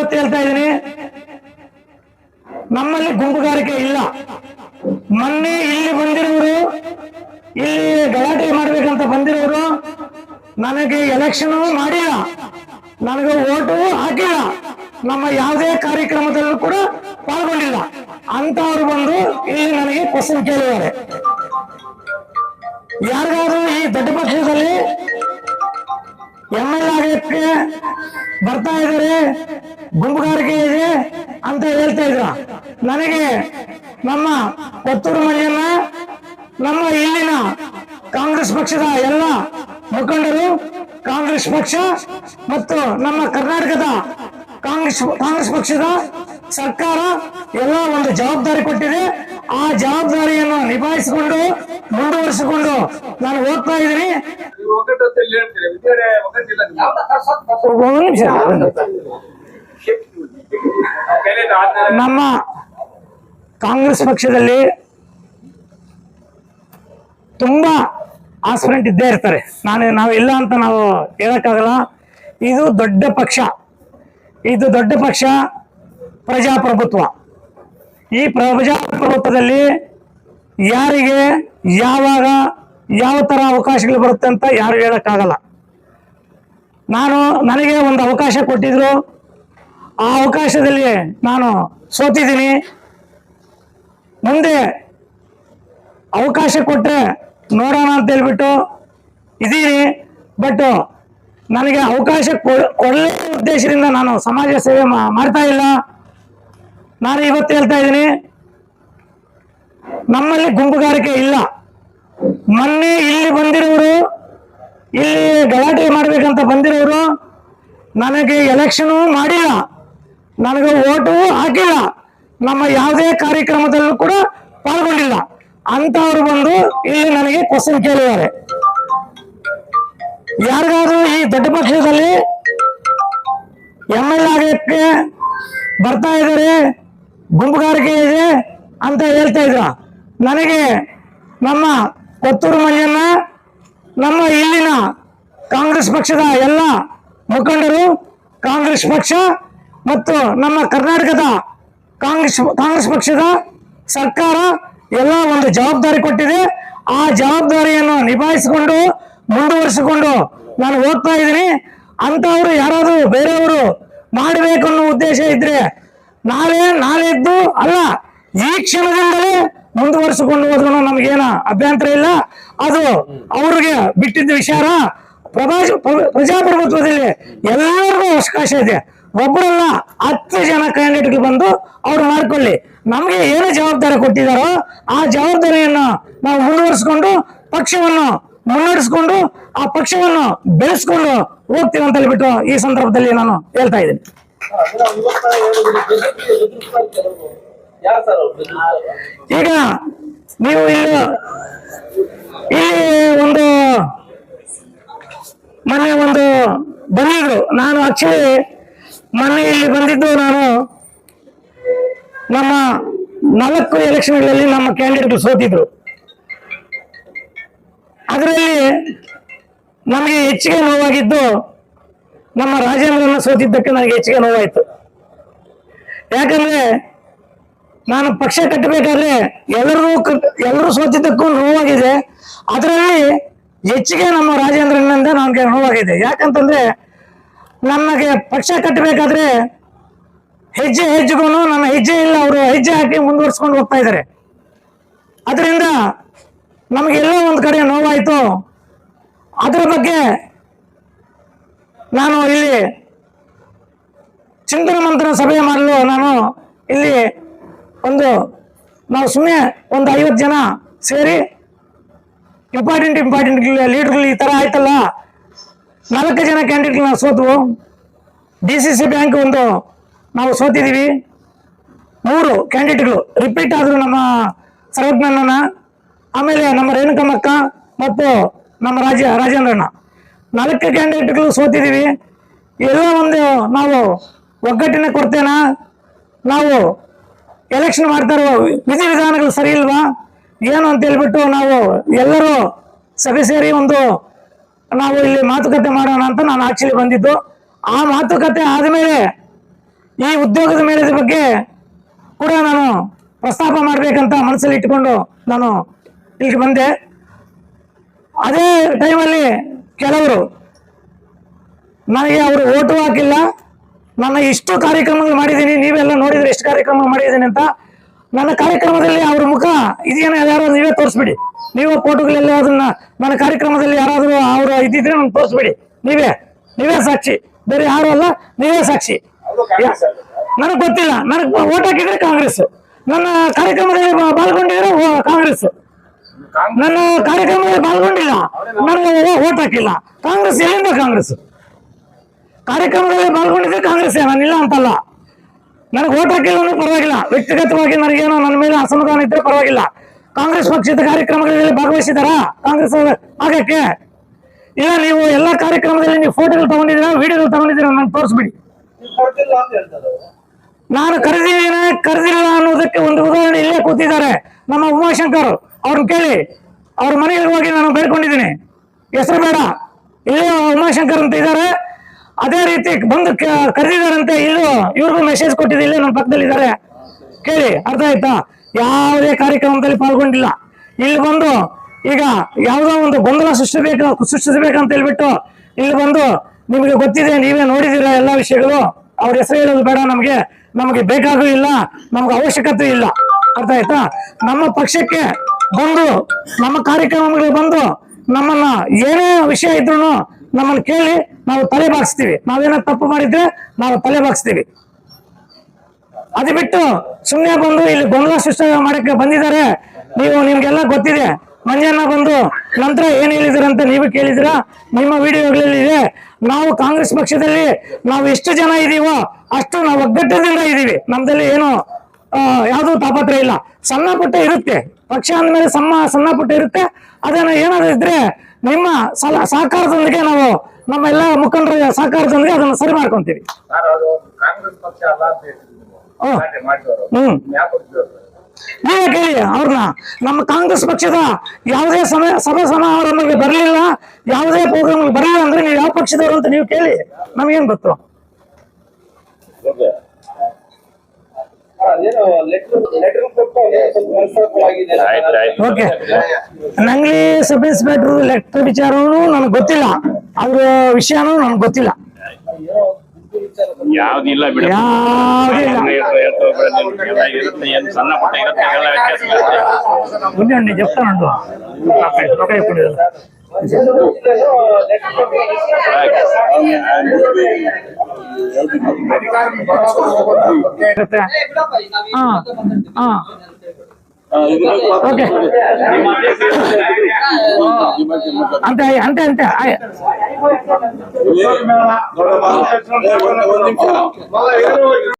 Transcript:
ಇವತ್ತು ಹೇಳ್ತಾ ಇದ್ದೀನಿ, ನಮ್ಮಲ್ಲಿ ಗುಂಪುಗಾರಿಕೆ ಇಲ್ಲ. ಮೊನ್ನೆ ಇಲ್ಲಿ ಬಂದಿರೋರು, ಇಲ್ಲಿ ಗಲಾಟೆ ಮಾಡ್ಬೇಕಂತ ಬಂದಿರೋರು, ನನಗೆ ಎಲೆಕ್ಷನ್ ಮಾಡಿಲ್ಲ. ನನಗೆ ಓಟು ಹಾಕಿಲ್ಲ. ನಮ್ಮ ಯಾವುದೇ ಕಾರ್ಯಕ್ರಮದಲ್ಲೂ ಕೂಡ ಪಾಲ್ಗೊಂಡಿಲ್ಲ. ಅಂತವ್ರು ಬಂದು ಇಲ್ಲಿ ನನಗೆ ಕ್ವಶನ್ ಕೇಳಿದ್ದಾರೆ. ಯಾರಿಗಾದ್ರೂ ಈ ದೊಡ್ಡ ಪಕ್ಷದಲ್ಲಿ ಎಂ ಎಲ್ ಆಗಕ್ಕೆ ಬರ್ತಾ ಇದ್ದಾರೆ, ಗುಂಪುಗಾರಿಕೆ ಇದೆ ಅಂತ ಹೇಳ್ತಾ ಇದ್ರ. ನನಗೆ ನಮ್ಮ ಪತ್ತೂರು ಮನೆಯನ್ನ, ನಮ್ಮ ಇಲ್ಲಿನ ಕಾಂಗ್ರೆಸ್ ಪಕ್ಷದ ಎಲ್ಲ ಮುಖಂಡರು, ಕಾಂಗ್ರೆಸ್ ಪಕ್ಷ ಮತ್ತು ನಮ್ಮ ಕರ್ನಾಟಕದ ಕಾಂಗ್ರೆಸ್ ಕಾಂಗ್ರೆಸ್ ಪಕ್ಷದ ಸರ್ಕಾರ ಎಲ್ಲ ಒಂದು ಜವಾಬ್ದಾರಿ ಕೊಟ್ಟಿದೆ. ಆ ಜವಾಬ್ದಾರಿಯನ್ನು ನಿಭಾಯಿಸಿಕೊಂಡು, ಮುಂದುವರಿಸಿಕೊಂಡು ನಾನು ಹೋಗ್ತಾ ಇದ್ದೀನಿ. ನಿಮಿಷ. ನಮ್ಮ ಕಾಂಗ್ರೆಸ್ ಪಕ್ಷದಲ್ಲಿ ತುಂಬಾ ಆಸ್ಪಿರೆಂಟ್ ಇದ್ದೇ ಇರ್ತಾರೆ. ನಾನು ನಾವು ಇಲ್ಲ ಅಂತ ನಾವು ಹೇಳಕ್ಕಾಗಲ್ಲ. ಇದು ದೊಡ್ಡ ಪಕ್ಷ. ಇದು ದೊಡ್ಡ ಪಕ್ಷ ಪ್ರಜಾಪ್ರಭುತ್ವ. ಈ ಪ್ರಜಾಪ್ರಭುತ್ವದಲ್ಲಿ ಯಾರಿಗೆ ಯಾವಾಗ ಯಾವ ತರ ಅವಕಾಶಗಳು ಬರುತ್ತೆ ಅಂತ ಯಾರು ಹೇಳಕ್ಕಾಗಲ್ಲ. ನಾನು ನನಗೆ ಒಂದು ಅವಕಾಶ ಕೊಟ್ಟಿದ್ರು. ಆ ಅವಕಾಶದಲ್ಲಿ ನಾನು ಸೋತಿದ್ದೀನಿ. ಮುಂದೆ ಅವಕಾಶ ಕೊಟ್ಟರೆ ನೋಡೋಣ ಅಂತ ಹೇಳ್ಬಿಟ್ಟು ಇದ್ದೀನಿ. ಬಟ್ ನನಗೆ ಅವಕಾಶ ಕೊಡಲೇ ಉದ್ದೇಶದಿಂದ ನಾನು ಸಮಾಜ ಸೇವೆ ಮಾಡ್ತಾ ಇಲ್ಲ. ನಾನು ಇವತ್ತು ಹೇಳ್ತಾ ಇದ್ದೀನಿ. ನಮ್ಮಲ್ಲಿ ಗುಂಪುಗಾರಿಕೆ ಇಲ್ಲ. ಮೊನ್ನೆ ಇಲ್ಲಿ ಬಂದಿರೋರು, ಇಲ್ಲಿ ಗಲಾಟೆ ಮಾಡ್ಬೇಕಂತ ಬಂದಿರೋರು, ನನಗೆ ಎಲೆಕ್ಷನ್ ಮಾಡಿಲ್ಲ. ನನಗೆ ಓಟು ಹಾಕಿಲ್ಲ. ನಮ್ಮ ಯಾವುದೇ ಕಾರ್ಯಕ್ರಮದಲ್ಲೂ ಕೂಡ ಪಾಲ್ಗೊಂಡಿಲ್ಲ. ಅಂಥವ್ರು ಬಂದು ಇಲ್ಲಿ ನನಗೆ ಕ್ವಶನ್ ಕೇಳಿದ್ದಾರೆ. ಯಾರಿಗಾದ್ರೂ ಈ ದೊಡ್ಡ ಪಕ್ಷದಲ್ಲಿ ಎಂ ಎಲ್ ಆಗಕ್ಕೆ ಬರ್ತಾ ಇದ್ದಾರೆ, ಗುಂಪುಗಾರಿಕೆ ಇದೆ ಅಂತ ಹೇಳ್ತಾ ಇದ್ರ ನನಗೆ ನಮ್ಮ ಕೊತ್ತೂರು ಮಂಜನ್ನ ನಮ್ಮ ಇಲ್ಲಿನ ಕಾಂಗ್ರೆಸ್ ಪಕ್ಷದ ಎಲ್ಲ ಮುಖಂಡರು, ಕಾಂಗ್ರೆಸ್ ಪಕ್ಷ ಮತ್ತು ನಮ್ಮ ಕರ್ನಾಟಕದ ಕಾಂಗ್ರೆಸ್ ಕಾಂಗ್ರೆಸ್ ಪಕ್ಷದ ಸರ್ಕಾರ ಎಲ್ಲ ಒಂದು ಜವಾಬ್ದಾರಿ ಕೊಟ್ಟಿದೆ. ಆ ಜವಾಬ್ದಾರಿಯನ್ನು ನಿಭಾಯಿಸಿಕೊಂಡು ಮುಂದುವರಿಸಿಕೊಂಡು ನಾನು ಓದ್ತಾ ಇದ್ದೀನಿ. ಅಂಥವರು ಯಾರಾದರೂ ಬೇರೆಯವರು ಮಾಡಬೇಕು ಅನ್ನೋ ಉದ್ದೇಶ ಇದ್ರೆ ನಾಳೆ ನಾಳೆದ್ದು ಅಲ್ಲ, ಈ ಕ್ಷಣದಿಂದಲೇ ಮುಂದುವರಿಸಿಕೊಂಡು ಹೋದ್ರು ನಮಗೇನ ಅಭ್ಯಂತರ ಇಲ್ಲ. ಅದು ಅವ್ರಿಗೆ ಬಿಟ್ಟಿದ್ದ ವಿಚಾರ ಪ್ರಭಾಷ ಪ್ರಜಾಪ್ರಭುತ್ವದಲ್ಲಿ ಎಲ್ಲರಿಗೂ ಅವಕಾಶ ಇದೆ. ಒಬ್ಬರಲ್ಲ ಹತ್ತು ಜನ ಕ್ಯಾಂಡಿಡೇಟ್ಗೆ ಬಂದು ಅವ್ರು ಮಾಡ್ಕೊಳ್ಳಿ ನಮಗೆ ಏನು ಜವಾಬ್ದಾರಿ ಕೊಟ್ಟಿದ್ದಾರೋ ಆ ಜವಾಬ್ದಾರಿಯನ್ನು ನಾವು ಮುಂದುವರಿಸಿಕೊಂಡು ಪಕ್ಷವನ್ನು ಮುನ್ನಡೆಸ್ಕೊಂಡು ಆ ಪಕ್ಷವನ್ನು ಬೆಳೆಸ್ಕೊಂಡು ಹೋಗ್ತೀವಿ ಅಂತ ಹೇಳ್ಬಿಟ್ಟು ಈ ಸಂದರ್ಭದಲ್ಲಿ ನಾನು ಹೇಳ್ತಾ ಇದ್ದೀನಿ. ಈಗ ನೀವು ಇಲ್ಲಿ ಇಲ್ಲಿ ಒಂದು ಮೊನ್ನೆ ಒಂದು ಬಂದಿದ್ರು. ನಾನು ಆಕ್ಚುಲಿ ಮೊನ್ನೆ ಇಲ್ಲಿ ಬಂದಿದ್ದು ನಾನು ನಮ್ಮ ನಾಲ್ಕು ಎಲೆಕ್ಷನ್ಗಳಲ್ಲಿ ನಮ್ಮ ಕ್ಯಾಂಡಿಡೇಟ್ ಸೋತಿದ್ರು. ಅದರಲ್ಲಿ ನಮಗೆ ಹೆಚ್ಚಿಗೆ ನೋವಾಗಿದ್ದು ನಮ್ಮ ರಾಜೇಂದ್ರನ ಸೋತಿದ್ದಕ್ಕೆ ನನಗೆ ಹೆಚ್ಚಿಗೆ ನೋವಾಯಿತು. ಯಾಕಂದ್ರೆ ನಾನು ಪಕ್ಷ ಕಟ್ಟಬೇಕಾದ್ರೆ ಎಲ್ಲರೂ ಎಲ್ಲರೂ ಸೋತಿದ್ದಕ್ಕೂ ನೋವಾಗಿದೆ. ಅದರಲ್ಲಿ ಹೆಚ್ಚಿಗೆ ನಮ್ಮ ರಾಜೇಂದ್ರನಿಂದ ನನಗೆ ನೋವಾಗಿದೆ. ಯಾಕಂತಂದ್ರೆ ನಮಗೆ ಪಕ್ಷ ಕಟ್ಟಬೇಕಾದ್ರೆ ಹೆಜ್ಜೆ ಹೆಜ್ಜೆಗೂ ನನ್ನ ಹೆಜ್ಜೆ ಇಲ್ಲ, ಅವರು ಹೆಜ್ಜೆ ಹಾಕಿ ಮುಂದುವರ್ಸ್ಕೊಂಡು ಹೋಗ್ತಾ ಇದ್ದಾರೆ. ಅದರಿಂದ ನಮಗೆಲ್ಲ ಒಂದು ಕಡೆ ನೋವಾಯಿತು. ಅದರ ಬಗ್ಗೆ ನಾನು ಇಲ್ಲಿ ಚಿಂತನ ಮಂಥನ ಸಭೆ ಮಾಡಲು ನಾನು ಇಲ್ಲಿ ಒಂದು ನಾವು ಸುಮ್ಮನೆ ಒಂದು ಐವತ್ತು ಜನ ಸೇರಿ ಇಂಪಾರ್ಟೆಂಟ್ ಇಂಪಾರ್ಟೆಂಟ್ ಲೀಡರ್ಗಳು ಈ ಥರ ಆಯ್ತಲ್ಲ? ನಾಲ್ಕು ಜನ ಕ್ಯಾಂಡಿಡೇಟ್ ನಾವು ಸೋತ್ವು ಡಿ ಸಿ ಸಿ ಬ್ಯಾಂಕ್ ಒಂದು ನಾವು ಸೋತಿದ್ದೀವಿ ಮೂರು ಕ್ಯಾಂಡಿಡೇಟ್ಗಳು ರಿಪೀಟ್ ಆದರು ನಮ್ಮ ಸರ್ವಜ್ಞನ ಆಮೇಲೆ ನಮ್ಮ ರೇಣುಕಮ್ಮಕ್ಕ ಮತ್ತು ನಮ್ಮ ರಾಜ, ರಾಜೇಂದ್ರಣ್ಣ. ನಾಲ್ಕು ಕ್ಯಾಂಡಿಡೇಟ್ಗಳು ಸೋತಿದ್ದೀವಿ ಎಲ್ಲ ಒಂದು ನಾವು ಒಗ್ಗಟ್ಟಿನ ಕೊಡ್ತೇನ ನಾವು ಎಲೆಕ್ಷನ್ ಮಾಡ್ತಾರೋ ವಿಧಿ ವಿಧಾನಗಳು ಸರಿ ಇಲ್ವಾ? ಏನು ಅಂತ ಹೇಳ್ಬಿಟ್ಟು ನಾವು ಎಲ್ಲರೂ ಸಭೆ ಸೇರಿ ಒಂದು ನಾವು ಇಲ್ಲಿ ಮಾತುಕತೆ ಮಾಡೋಣ ಅಂತ ನಾನು ಆಕ್ಚುಲಿ ಬಂದಿದ್ದು. ಆ ಮಾತುಕತೆ ಆದಮೇಲೆ ಈ ಉದ್ಯೋಗದ ಮೇಲೆ ಬಗ್ಗೆ ಕೂಡ ನಾನು ಪ್ರಸ್ತಾಪ ಮಾಡಬೇಕಂತ ಮನಸ್ಸಲ್ಲಿ ಇಟ್ಕೊಂಡು ನಾನು ಇಲ್ಲಿಗೆ ಬಂದೆ. ಅದೇ ಟೈಮಲ್ಲಿ ಕೆಲವರು ನನಗೆ ಅವರು ಓಟು ಹಾಕಿಲ್ಲ. ನನ್ನ ಇಷ್ಟು ಕಾರ್ಯಕ್ರಮಗಳು ಮಾಡಿದ್ದೀನಿ, ನೀವೆಲ್ಲ ನೋಡಿದ್ರೆ ಎಷ್ಟು ಕಾರ್ಯಕ್ರಮ ಮಾಡಿದ್ದೀನಿ ಅಂತ ನನ್ನ ಕಾರ್ಯಕ್ರಮದಲ್ಲಿ ಅವ್ರ ಮುಖ ಇದೇನೋ ಯಾರು ನೀವೇ ತೋರಿಸ್ಬಿಡಿ. ನೀವು ಫೋಟೋಗಳೆಲ್ಲ ಅದನ್ನ ನನ್ನ ಕಾರ್ಯಕ್ರಮದಲ್ಲಿ ಯಾರಾದರೂ ಅವರು ಇದ್ದಿದ್ರೆ ನಾನು ತೋರಿಸ್ಬಿಡಿ. ನೀವೇ ನೀವೇ ಸಾಕ್ಷಿ. ಬೇರೆ ಯಾರು ಅಲ್ಲ, ನೀವೇ ಸಾಕ್ಷಿ. ನನಗೆ ಗೊತ್ತಿಲ್ಲ, ನನಗೆ ಓಟ್ ಹಾಕಿದ್ರೆ ಕಾಂಗ್ರೆಸ್. ನನ್ನ ಕಾರ್ಯಕ್ರಮದಲ್ಲಿ ಪಾಲ್ಗೊಂಡಿದ್ರೆ ಕಾಂಗ್ರೆಸ್. ನನ್ನ ಕಾರ್ಯಕ್ರಮದಲ್ಲಿ ಪಾಲ್ಗೊಂಡಿಲ್ಲ ನನಗೆ ಓಟ್ ಹಾಕಿಲ್ಲ. ಕಾಂಗ್ರೆಸ್ ಎಲ್ಲಿಂದ ಕಾಂಗ್ರೆಸ್? ಕಾರ್ಯಕ್ರಮದಲ್ಲಿ ಪಾಲ್ಗೊಂಡಿದ್ದೆ ಕಾಂಗ್ರೆಸ್ ನಾನಿಲ್ಲ ಅಂತಲ್ಲ. ನನಗೆ ಓಟ್ ಹಾಕಿಲ್ಲ ಅಂದ್ರೆ ಪರವಾಗಿಲ್ಲ. ವ್ಯಕ್ತಿಗತವಾಗಿ ನನಗೇನೋ ನನ್ನ ಮೇಲೆ ಅಸಮಾಧಾನ ಇದ್ರೆ ಪರವಾಗಿಲ್ಲ. ಕಾಂಗ್ರೆಸ್ ಪಕ್ಷದ ಕಾರ್ಯಕ್ರಮಗಳಲ್ಲಿ ಭಾಗವಹಿಸಿದಾರಾ ಕಾಂಗ್ರೆಸ್ ಆಗಕ್ಕೆ ಇಲ್ಲ ನೀವು ಎಲ್ಲ ಕಾರ್ಯಕ್ರಮದಲ್ಲಿ ನೀವು ಫೋಟೋಗಳು ತಗೊಂಡಿದ್ದೀರಾ ವಿಡಿಯೋಗಳು ತಗೊಂಡಿದ್ದೀರಾ ನಾನು ತೋರಿಸ್ಬಿಡಿ. ನಾನು ಕರೆದಿದ್ದೀನಿ ಕರೆದಿಲ್ಲ ಅನ್ನೋದಕ್ಕೆ ಒಂದು ಉದಾಹರಣೆ ಇಲ್ಲೇ ಕೂತಿದ್ದಾರೆ ನಮ್ಮ ಉಮಾಶಂಕರ್ ಅವ್ರನ್ನ ಕೇಳಿ, ಅವ್ರ ಮನೆಗೆ ಹೋಗಿ ನಾನು ಬೇಡ್ಕೊಂಡಿದ್ದೀನಿ. ಹೆಸರು ಬೇಡ. ಇಲ್ಲೇ ಉಮಾಶಂಕರ್ ಅಂತ ಇದ್ದಾರೆ. ಅದೇ ರೀತಿ ಬಂದು ಕ- ಕರೆದಿದ್ದಾರಂತೆ ಇಲ್ಲೂ. ಇವ್ರಿಗೂ ಮೆಸೇಜ್ ಕೊಟ್ಟಿದೆ ಇಲ್ಲೇ ಪಕ್ಕದಲ್ಲಿ ಇದ್ದಾರೆ ಕೇಳಿ, ಅರ್ಥ ಆಯ್ತಾ? ಯಾವುದೇ ಕಾರ್ಯಕ್ರಮದಲ್ಲಿ ಪಾಲ್ಗೊಂಡಿಲ್ಲ. ಇಲ್ಲಿ ಬಂದು, ಈಗ ಯಾವುದೋ ಒಂದು ಗೊಂದಲ ಸೃಷ್ಟಿಸಬೇಕು ಸೃಷ್ಟಿಸಬೇಕಂತ ಹೇಳ್ಬಿಟ್ಟು ಇಲ್ಲಿ ಬಂದು ನಿಮಗೆ ಗೊತ್ತಿದೆ, ನೀವೇ ನೋಡಿದ್ದೀರಾ ಎಲ್ಲ ವಿಷಯಗಳು. ಅವ್ರ ಹೆಸರು ಹೇಳೋದು ಬೇಡ ನಮಗೆ. ನಮಗೆ ಬೇಕಾಗೂ ಇಲ್ಲ, ನಮ್ಗೆ ಅವಶ್ಯಕತೆ ಇಲ್ಲ. ಅರ್ಥ ಆಯ್ತಾ? ನಮ್ಮ ಪಕ್ಷಕ್ಕೆ ಬಂದು, ನಮ್ಮ ಕಾರ್ಯಕ್ರಮಗಳಿಗೆ ಬಂದು ನಮ್ಮನ್ನ ಏನೇ ವಿಷಯ ಇದ್ರು ನಮ್ಮನ್ನು ಕೇಳಿ ನಾವು ತಲೆ ಬಾಗಿಸ್ತೀವಿ ನಾವೇನೋ ತಪ್ಪು ಮಾಡಿದ್ರೆ ನಾವು ತಲೆ ಬಾಗಿಸ್ತೀವಿ ಅದು ಬಿಟ್ಟು ಸುಮ್ಮನೆ ಬಂದು ಇಲ್ಲಿ ಗೊಂದಲ ಸೃಷ್ಟಿ ಮಾಡಕ್ಕೆ ಬಂದಿದ್ದಾರೆ. ನೀವು ನಿಮ್ಗೆಲ್ಲ ಗೊತ್ತಿದೆ. ಮಂಜಣ್ಣ ಬಂದು ನಂತರ ಏನ್ ಹೇಳಿದಿರಂತ ನೀವು ಕೇಳಿದಿರಾ ನಿಮ್ಮ ವಿಡಿಯೋಗಳಲ್ಲಿ ಇದೆ. ನಾವು ಕಾಂಗ್ರೆಸ್ ಪಕ್ಷದಲ್ಲಿ ನಾವು ಎಷ್ಟು ಜನ ಇದೀವೋ ಅಷ್ಟು ನಾವು ಒಗ್ಗಟ್ಟದಿಂದ ಇದೀವಿ. ನಮ್ದಲ್ಲಿ ಏನು ಯಾವುದೂ ತಾಪತ್ರ ಇಲ್ಲ. ಸಣ್ಣ ಪುಟ್ಟ ಇರುತ್ತೆ. ಪಕ್ಷ ಅಂದಮೇಲೆ ಸಣ್ಣ ಸಣ್ಣ ಪುಟ್ಟ ಇರುತ್ತೆ. ಅದನ್ನ ಏನಾದ್ರು ಇದ್ರೆ ನಿಮ್ಮ ಸಲ, ಸಹಕಾರದೊಂದಿಗೆ ನಾವು ನಮ್ಮ ಎಲ್ಲ ಮುಖಂಡರ ಸಹಕಾರದೊಂದಿಗೆ ಅದನ್ನು ಸರಿ ಮಾಡ್ಕೊಂತೀವಿ. ಹ್ಮ್. ನೀವೇ ಕೇಳಿ ಅವ್ರನ್ನ. ನಮ್ಮ ಕಾಂಗ್ರೆಸ್ ಪಕ್ಷದ ಯಾವುದೇ ಸಮಯ ಸಭೆ ಸಮಾರಂಭಗಳಿಗೆ ಬರಲಿಲ್ಲ ಯಾವುದೇ ಪ್ರೋಗ್ರಾಮ್ ಬರಲಿಲ್ಲ ಅಂದ್ರೆ ನೀವು ಯಾವ ಪಕ್ಷದವರು ಅಂತ ನೀವು ಕೇಳಿ ನಮಗೇನ್ ಗೊತ್ತು? ನಂಗ್ಲಿ ಸಬ್ ಇನ್ಸ್ಪೆಕ್ಟರ್ ಲೆಟರ್ ವಿಚಾರವೂ ನನಗೆ ಗೊತ್ತಿಲ್ಲ. ಅದ್ರ ವಿಷಯನೂ ನನಗೆ ಗೊತ್ತಿಲ್ಲ ಯಾವ್ದಿಲ್ಲ ಬಿಡ ಯಾವುದಿಲ್ಲ ಇರುತ್ತೆ ಏನ್ ಸಣ್ಣ ಪುಟ್ಟ ಇರುತ್ತೆ ಎಲ್ಲ ವ್ಯತ್ಯಾಸ ಇರುತ್ತೆ. ఉండండి చెప్తానండు ఒక ఇప్పుడు ఓకే అంతే అంతే అంతే